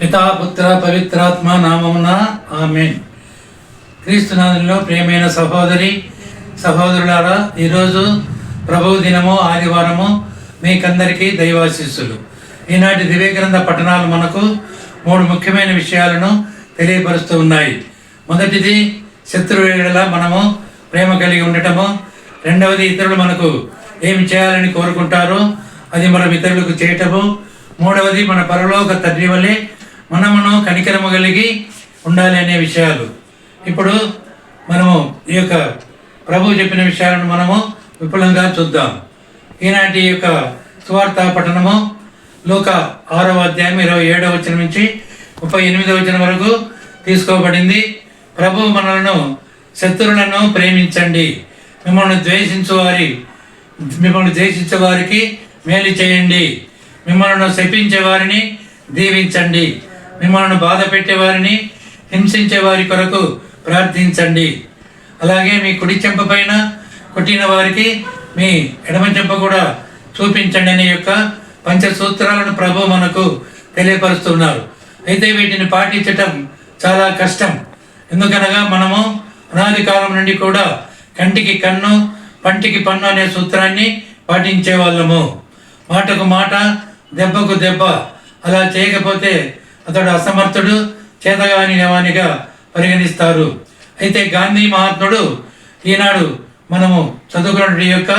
పితాపుత్ర పవిత్రాత్మ నామమున ఆమెన్. క్రీస్తునాథుల్లో ప్రియమైన సహోదరి సహోదరులారా ఈరోజు ప్రభు దినము ఆదివారము మీకందరికీ దైవాశీస్సులు. ఈనాటి దివ్యగ్రంథ పట్టణాలు మనకు మూడు ముఖ్యమైన విషయాలను తెలియపరుస్తూ ఉన్నాయి. మొదటిది శత్రువుల మనము ప్రేమ కలిగి ఉండటము. రెండవది ఇతరులు మనకు ఏమి చేయాలని కోరుకుంటారో అది మనం ఇతరులకు చేయటము. మూడవది మన పరలోక తండ్రి వల్లే మనమును కనికరము కలిగి ఉండాలి అనే విషయాలు. ఇప్పుడు మనము ఈ యొక్క ప్రభు చెప్పిన విషయాలను మనము విపులంగా చూద్దాం. ఈనాటి యొక్క సువార్త పఠనము లోక ఆరవ అధ్యాయం ఇరవై ఏడవ వచనం నుంచి ముప్పై ఎనిమిదవ వచనం వరకు తీసుకోబడింది. ప్రభు మనలను శత్రువులను ప్రేమించండి. మిమ్మల్ని ద్వేషించు వారి మిమ్మల్ని ద్వేషించే వారికి మేలు చేయండి. మిమ్మల్ని శపించే వారిని దీవించండి. మిమ్మల్ని బాధ పెట్టే వారిని హింసించే వారి కొరకు ప్రార్థించండి. అలాగే మీ కుడి చెంప పైన కొట్టిన వారికి మీ ఎడమ చెంప కూడా చూపించండి అనే యొక్క పంచసూత్రాలను ప్రభు మనకు తెలియపరుస్తున్నారు. అయితే వీటిని పాటించటం చాలా కష్టం. ఎందుకనగా మనము అనాది కాలం నుండి కూడా కంటికి కన్ను పంటికి పన్ను అనే సూత్రాన్ని పాటించే వాళ్ళము. మాటకు మాట దెబ్బకు దెబ్బ. అలా చేయకపోతే అతడు అసమర్థుడు చేతగాని వానిగా పరిగణిస్తారు. అయితే గాంధీ మహాత్ముడు ఈనాడు మనము చదువుకున్న యొక్క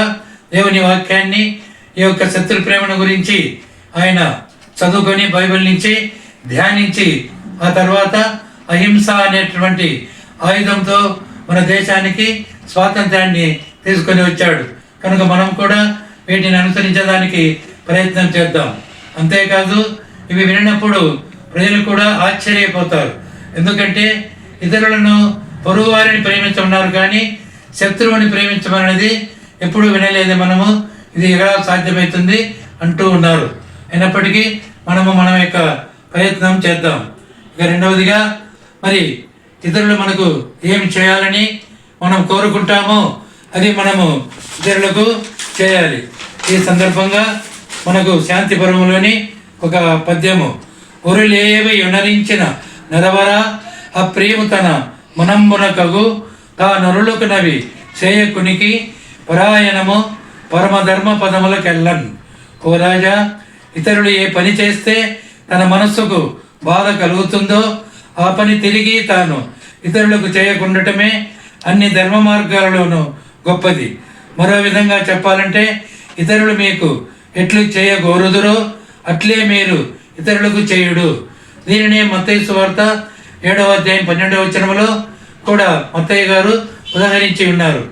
దేవుని వాక్యాన్ని ఈ యొక్క శత్రు ప్రేమను గురించి ఆయన చదువుకొని బైబిల్ నుంచి ధ్యానించి ఆ తర్వాత అహింస అనేటువంటి ఆయుధంతో మన దేశానికి స్వాతంత్రాన్ని తీసుకొని వచ్చాడు. కనుక మనం కూడా వీటిని అనుసరించడానికి ప్రయత్నం చేద్దాం. అంతేకాదు ఇవి వినప్పుడు ప్రజలు కూడా ఆశ్చర్యపోతారు. ఎందుకంటే ఇతరులను పొరుగువారిని ప్రేమించమన్నారు కానీ శత్రువుని ప్రేమించమనేది ఎప్పుడు వినలేదు మనము. ఇది ఎలా సాధ్యమవుతుంది అంటూ ఉన్నారు. అయినప్పటికీ మనము మన యొక్క ప్రయత్నం చేద్దాం. ఇక రెండవదిగా మరి ఇతరులు మనకు ఏమి చేయాలని మనం కోరుకుంటామో అది మనము ఇతరులకు చేయాలి. ఈ సందర్భంగా మనకు శాంతి పర్వంలోని ఒక పద్యము ఒరులేవి యునరించిన నరవర అప్రియము తన మునంబునకగు తా నరులకునవి చేయకునికి పరాయణము పరమధర్మ పదములకెళ్ళన్ ఓ రాజా ఇతరులు ఏ పని చేస్తే తన మనస్సుకు బాధ కలుగుతుందో ఆ పని తిరిగి తాను ఇతరులకు చేయకుండటమే అన్ని ధర్మ మార్గాలలోనూ గొప్పది. మరో విధంగా చెప్పాలంటే ఇతరులు మీకు ఎట్లు చేయగోరుదురో అట్లే మీరు ఇతరులకు చేయుడు. దీనినే మత్తయ్య సువార్త ఏడవ అధ్యాయం పన్నెండవ వచనంలో కూడా మత్తయ్య గారు ఉదాహరించి ఉన్నారు.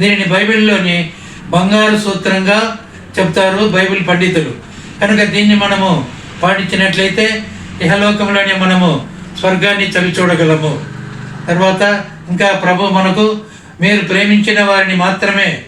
దీనిని బైబిల్లోని బంగారు సూత్రంగా చెప్తారు బైబిల్ పండితులు. కనుక దీన్ని మనము పాటించినట్లయితే ఇహలోకంలోనే మనము స్వర్గాన్ని చవి చూడగలము. తర్వాత ఇంకా ప్రభు మనకు మీరు ప్రేమించిన వారిని మాత్రమే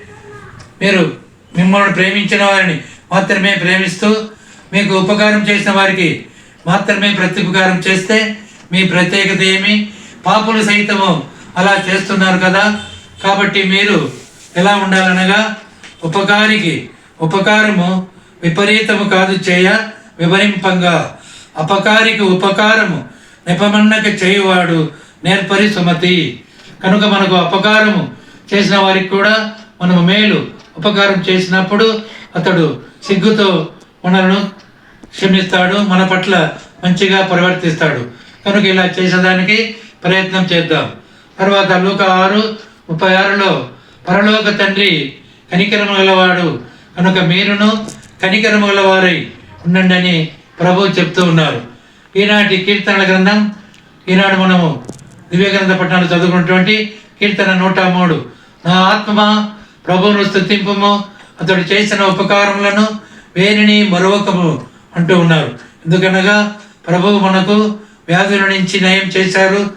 మీరు మిమ్మల్ని ప్రేమించిన వారిని మాత్రమే ప్రేమిస్తూ మీకు ఉపకారం చేసిన వారికి మాత్రమే ప్రత్యుపకారం చేస్తే మీ ప్రత్యేకత ఏమి? పాపులు సైతము అలా చేస్తున్నారు కదా. కాబట్టి మీరు ఎలా ఉండాలనగా ఉపకారికి ఉపకారము విపరీతము కాదు చేయ వివరింపంగా. అపకారికి ఉపకారము నిపమన్నక చేయువాడు నేర్పరి సుమతి. కనుక మనకు అపకారము చేసిన వారికి కూడా మనము మేలు. ఉపకారం చేసినప్పుడు అతడు సిగ్గుతో మనలను క్షమిస్తాడు మన పట్ల మంచిగా ప్రవర్తిస్తాడు. కనుక ఇలా చేసేదానికి ప్రయత్నం చేద్దాం. తర్వాత లూక ఆరు ముప్పై ఆరులో పరలోక తండ్రి కనికరము గలవాడు కనుక మీరును కనికరము గలవారై ఉండండి అని ప్రభు చెప్తూ ఉన్నారు. ఈనాటి కీర్తనల గ్రంథం ఈనాడు మనము దివ్య గ్రంథ పట్టణాలు చదువుకున్నటువంటి కీర్తన నూట మూడు. నా ఆత్మ ప్రభువును స్థుతింపము అతడు చేసిన ఉపకారములను వేరిని మరొకము అంటూ ఉన్నారు. ఎందుకనగా ప్రభువు మనకు వ్యాధుల నుంచి నయం చేశారు.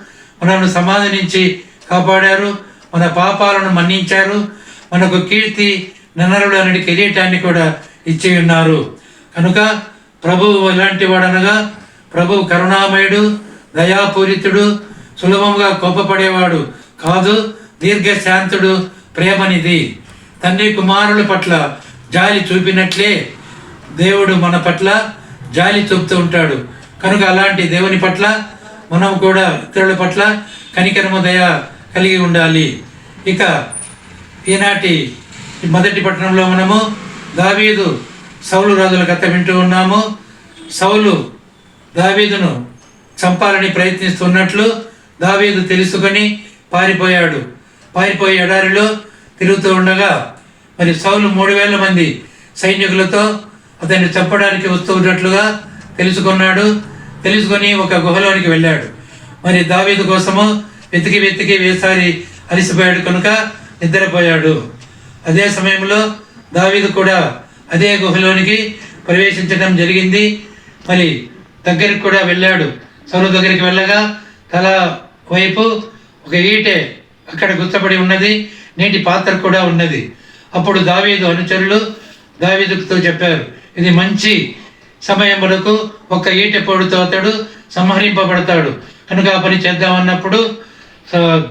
మనల్ని సమాధి నుంచి కాపాడారు. మన పాపాలను మన్నించారు. మనకు కీర్తి నన్నరుడు అనే కిరీటాన్ని కూడా ఇచ్చి ఉన్నారు. కనుక ప్రభువు ఎలాంటి వాడనగా ప్రభువు కరుణామయుడు దయాపూరితుడు సులభంగా కోపపడేవాడు కాదు. దీర్ఘశాంతుడు ప్రేమనిది తండ్రి కుమారుల పట్ల జాలి చూపినట్లే దేవుడు మన పట్ల జాలి చూపుతూ ఉంటాడు. కనుక అలాంటి దేవుని పట్ల మనం కూడా ఇతరుల పట్ల కనికరము దయ కలిగి ఉండాలి. ఇక ఈనాటి మొదటి పట్టణంలో మనము దావీదు సౌలు రాజుల కథ వింటూ ఉన్నాము. సౌలు దావీదును చంపాలని ప్రయత్నిస్తున్నట్లు దావీదు తెలుసుకొని పారిపోయాడు. పారిపోయి ఎడారిలో తిరుగుతూ ఉండగా మరి సౌలు మూడు వేల మంది సైనికులతో అతన్ని చంపడానికి వస్తూ ఉన్నట్లుగా తెలుసుకున్నాడు. తెలుసుకొని ఒక గుహలోనికి వెళ్ళాడు. మరి దావీదు కోసము వెతికి వెతికి వేసారి అలసిపోయాడు కనుక నిద్రపోయాడు. అదే సమయంలో దావీదు కూడా అదే గుహలోనికి ప్రవేశించడం జరిగింది. మరి దగ్గరికి కూడా వెళ్ళాడు. సౌలు దగ్గరికి వెళ్ళగా తల వైపు ఒక ఈటె అక్కడ గుర్తపడి ఉన్నది నీటి పాత్ర కూడా ఉన్నది. అప్పుడు దావీదు అనుచరులు దావీదుతో చెప్పారు ఇది మంచి సమయం వరకు ఒక ఈటె పొడితో అతడు సంహరింపబడతాడు. కనుక ఆ పని చేద్దామన్నప్పుడు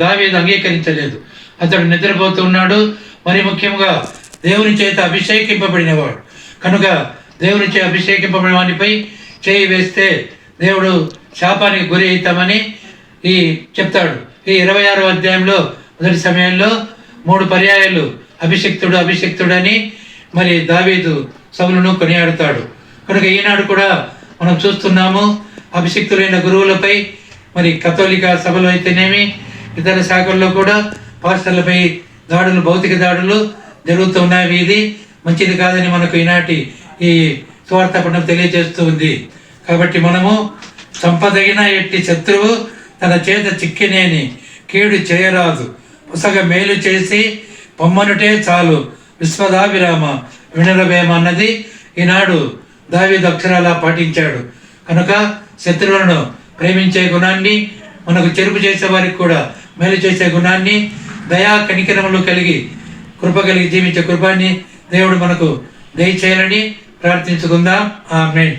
దావీదు అంగీకరించలేదు. అతడు నిద్రపోతున్నాడు మరి ముఖ్యంగా దేవుని చేత అభిషేకింపబడినవాడు. కనుక దేవుని చే అభిషేకింపబడిన వానిపై చేయి వేస్తే దేవుడు శాపానికి గురి అవుతామని ఈ చెప్తాడు. ఇరవై ఆరో అధ్యాయంలో మొదటి సమయంలో మూడు పర్యాయాలు. అభిషిక్తుడు అభిషిక్తుడని మరి దావీదు సభలను కొనియాడుతాడు. కనుక ఈనాడు కూడా మనం చూస్తున్నాము అభిషిక్తులైన గురువులపై మరి కథోలిక సభలు అయితేనేమి ఇతర శాఖల్లో కూడా పాస్టర్లపై దాడులు భౌతిక దాడులు జరుగుతున్నాయి ఇది మంచిది కాదని మనకు ఈనాటి ఈ స్వార్థ పండుగ తెలియజేస్తూ ఉంది. కాబట్టి మనము చంపదగిన ఎట్టి శత్రువు తన చేత చిక్కినేని కీడు చేయరాదు. పుసగ మేలు చేసి పొమ్మనుటే చాలు. విశ్వదాభిరామ వినరవేమన్నది ఈనాడు దావి అక్షరాలా పాటించాడు. కనుక శత్రువులను ప్రేమించే గుణాన్ని మనకు చెరుపు చేసే వారికి కూడా మేలు చేసే గుణాన్ని దయా కనికరములు కలిగి కృప కలిగి జీవించే కృపాన్ని దేవుడు మనకు దయచేయాలని ప్రార్థించుకుందాం. ఆమె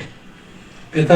పిత